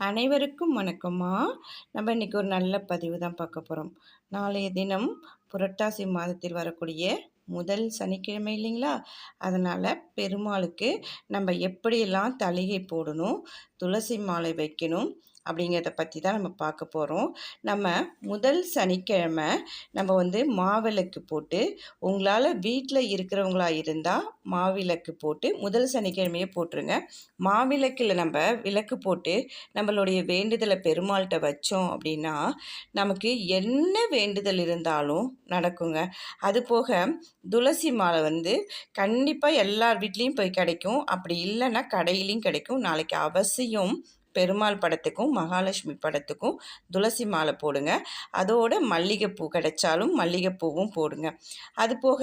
அனைவருக்கும் வணக்கம்மா. நம்ம இன்றைக்கி ஒரு நல்ல பதிவு தான் பார்க்க போகிறோம் நாளைய தினம் புரட்டாசி மாதத்தில் வரக்கூடிய முதல் சனிக்கிழமை இல்லைங்களா? அதனால் பெருமாளுக்கு நம்ம எப்படியெல்லாம் தலிகை போடணும் துளசி மாலை வைக்கணும் அப்படிங்கிறத பற்றி தான் நம்ம பார்க்க போகிறோம் நம்ம முதல் சனிக்கிழமை நம்ம வந்து மாவிளக்கு போட்டு உங்களால் வீட்டில் இருக்கிறவங்களா இருந்தால் மாவிளக்கு போட்டு முதல் சனிக்கிழமையே போட்டுருங்க. மாவிளக்கில் நம்ம விளக்கு போட்டு நம்மளுடைய வேண்டுதலை பெருமாள்கிட்ட வச்சோம் அப்படின்னா நமக்கு என்ன வேண்டுதல் இருந்தாலும் நடக்குங்க. அது போக துளசி மாலை வந்து கண்டிப்பாக எல்லார் வீட்லேயும் போய் கிடைக்கும். அப்படி இல்லைன்னா கடையிலையும் கிடைக்கும். நாளைக்கு அவசியம் பெருமாள் படத்துக்கும் மகாலட்சுமி படத்துக்கும் துளசி மாலை போடுங்க. அதோட மல்லிகைப்பூ கிடைச்சாலும் மல்லிகைப்பூவும் போடுங்க. அது போக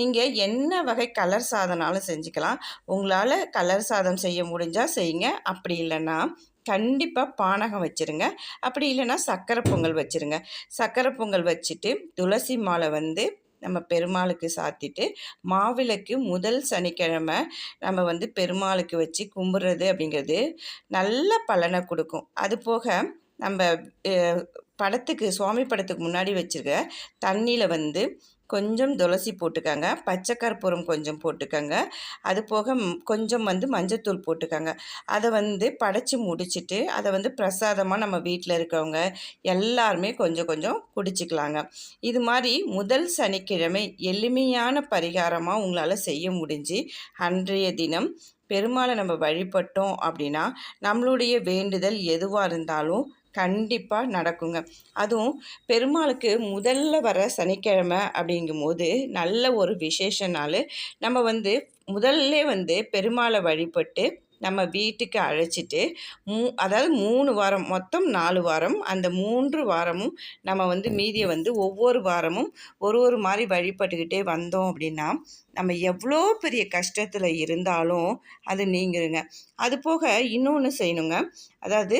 நீங்கள் என்ன வகை கலர் சாதனாலும் செஞ்சுக்கலாம். உங்களால் கலர் சாதம் செய்ய முடிஞ்சால் செய்யுங்க. அப்படி இல்லைன்னா கண்டிப்பாக பானகம் வச்சுருங்க. அப்படி இல்லைன்னா சக்கரை பொங்கல் வச்சுருங்க. சக்கரை பொங்கல் வச்சுட்டு துளசி மாலை வந்து நம்ம பெருமாளுக்கு சாத்திட்டு மாவிளக்கு முதல் சனிக்கிழமை நம்ம வந்து பெருமாளுக்கு வச்சு கும்பிட்றது அப்படிங்கிறது நல்ல பலனை கொடுக்கும். அது போக நம்ம படத்துக்கு சுவாமி படத்துக்கு முன்னாடி வச்சுருக்க தண்ணியில் வந்து கொஞ்சம் துளசி போட்டுக்கோங்க. பச்சை கற்பூரம் கொஞ்சம் போட்டுக்கோங்க. அது போக கொஞ்சம் வந்து மஞ்சத்தூள் போட்டுக்கோங்க. அதை வந்து படைச்சி முடிச்சுட்டு அதை வந்து பிரசாதமாக நம்ம வீட்டில் இருக்கவங்க எல்லாருமே கொஞ்சம் கொஞ்சம் குடிச்சிக்கலாங்க. இது மாதிரி முதல் சனிக்கிழமை எளிமையான பரிகாரமாக உங்களால் செய்ய முடிஞ்சு அன்றைய தினம் பெருமாளை நம்ம வழிபட்டோம் அப்படின்னா நம்மளுடைய வேண்டுதல் எதுவாக இருந்தாலும் கண்டிப்பாக நடக்குங்க. அதுவும் பெருமாளுக்கு முதல்ல வர சனிக்கிழமை அப்படிங்கும்போது நல்ல ஒரு விசேஷ நாள் நம்ம வந்து முதல்ல வந்து பெருமாளை வழிபட்டு நம்ம வீட்டுக்கு அழைச்சிட்டு மூ அதாவது மூணு வாரம் மொத்தம் நாலு வாரம் அந்த மூன்று வாரமும் நம்ம வந்து மீதியை வந்து ஒவ்வொரு வாரமும் ஒரு ஒரு மாதிரி வழிபட்டுக்கிட்டே வந்தோம் அப்படின்னா நம்ம எவ்வளோ பெரிய கஷ்டத்தில் இருந்தாலும் அது நீங்கிருங்க அது போக இன்னொன்று செய்யணுங்க. அதாவது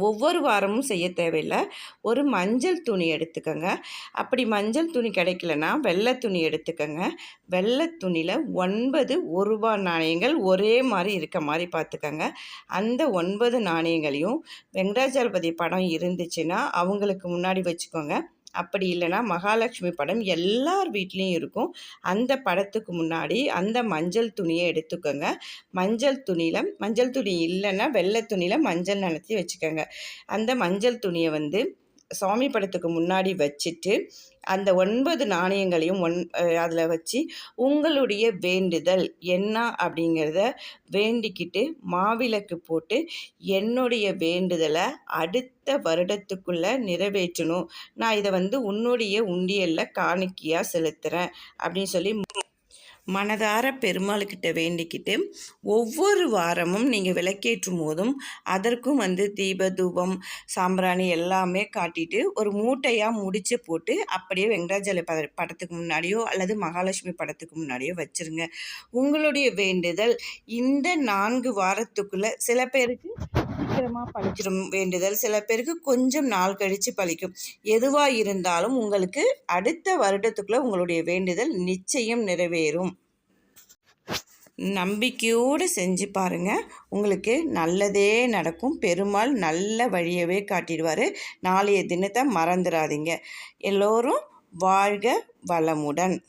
ஒவ்வொரு வாரமும் செய்ய தேவையில்லை. ஒரு மஞ்சள் துணி எடுத்துக்கோங்க. அப்படி மஞ்சள் துணி கிடைக்கலனா வெள்ளை துணி எடுத்துக்கோங்க. வெள்ளை துணியில் ஒன்பது ஒரு ரூபா நாணயங்கள் ஒரே மாதிரி இருக்க மாதிரி பார்த்துக்கோங்க. அந்த ஒன்பது நாணயங்களையும் வெங்கடாஜலபதி படம் இருந்துச்சுன்னா அவங்களுக்கு முன்னாடி வச்சுக்கோங்க. அப்படி இல்லைன்னா மகாலட்சுமி படம் எல்லார் வீட்லேயும் இருக்கும். அந்த படத்துக்கு முன்னாடி அந்த மஞ்சள் துணியை எடுத்துக்கோங்க. மஞ்சள் துணியில் மஞ்சள் துணி இல்லைன்னா வெள்ளை துணியில் மஞ்சள் நினச்சி வச்சுக்கோங்க. அந்த மஞ்சள் துணியை வந்து சுவாமி படத்துக்கு முன்னாடி வச்சுட்டு அந்த ஒன்பது நாணயங்களையும் ஒன் அதில் வச்சு உங்களுடைய வேண்டுதல் என்ன அப்படிங்கிறத வேண்டிக்கிட்டு மாவிளக்கு போட்டு என்னுடைய வேண்டுதலை அடுத்த வருடத்துக்குள்ளே நிறைவேற்றணும். நான் இதை வந்து உன்னுடைய உண்டியலில் காணிக்கையாக செலுத்துகிறேன் அப்படின்னு சொல்லி மனதார பெருமாள்கிட்ட வேண்டிக்கிட்டு ஒவ்வொரு வாரமும் நீங்கள் விளக்கேற்றும் போதும் அதற்கும் வந்து தீப தூபம் சாம்பிராணி எல்லாமே காட்டிட்டு ஒரு மூட்டையாக முடிச்சு போட்டு அப்படியே வெங்கடாஜல பட படத்துக்கு முன்னாடியோ அல்லது மகாலட்சுமி படத்துக்கு முன்னாடியோ வச்சுருங்க. உங்களுடைய வேண்டுதல் இந்த நான்கு வாரத்துக்குள்ளே சில பேருக்கு சீக்கிரமாக பழிச்சிடும் வேண்டுதல் சில பேருக்கு கொஞ்சம் நாள் கழித்து பழிக்கும். எதுவாக இருந்தாலும் உங்களுக்கு அடுத்த வருடத்துக்குள்ளே உங்களுடைய வேண்டுதல் நிச்சயம் நிறைவேறும். நம்பிக்கையோடு செஞ்சு பாருங்கள் உங்களுக்கு நல்லதே நடக்கும். பெருமாள் நல்ல வழியவே காட்டிடுவார். நாளைய தினத்தை மறந்துடாதீங்க எல்லோரும் வாழ்க வளமுடன்.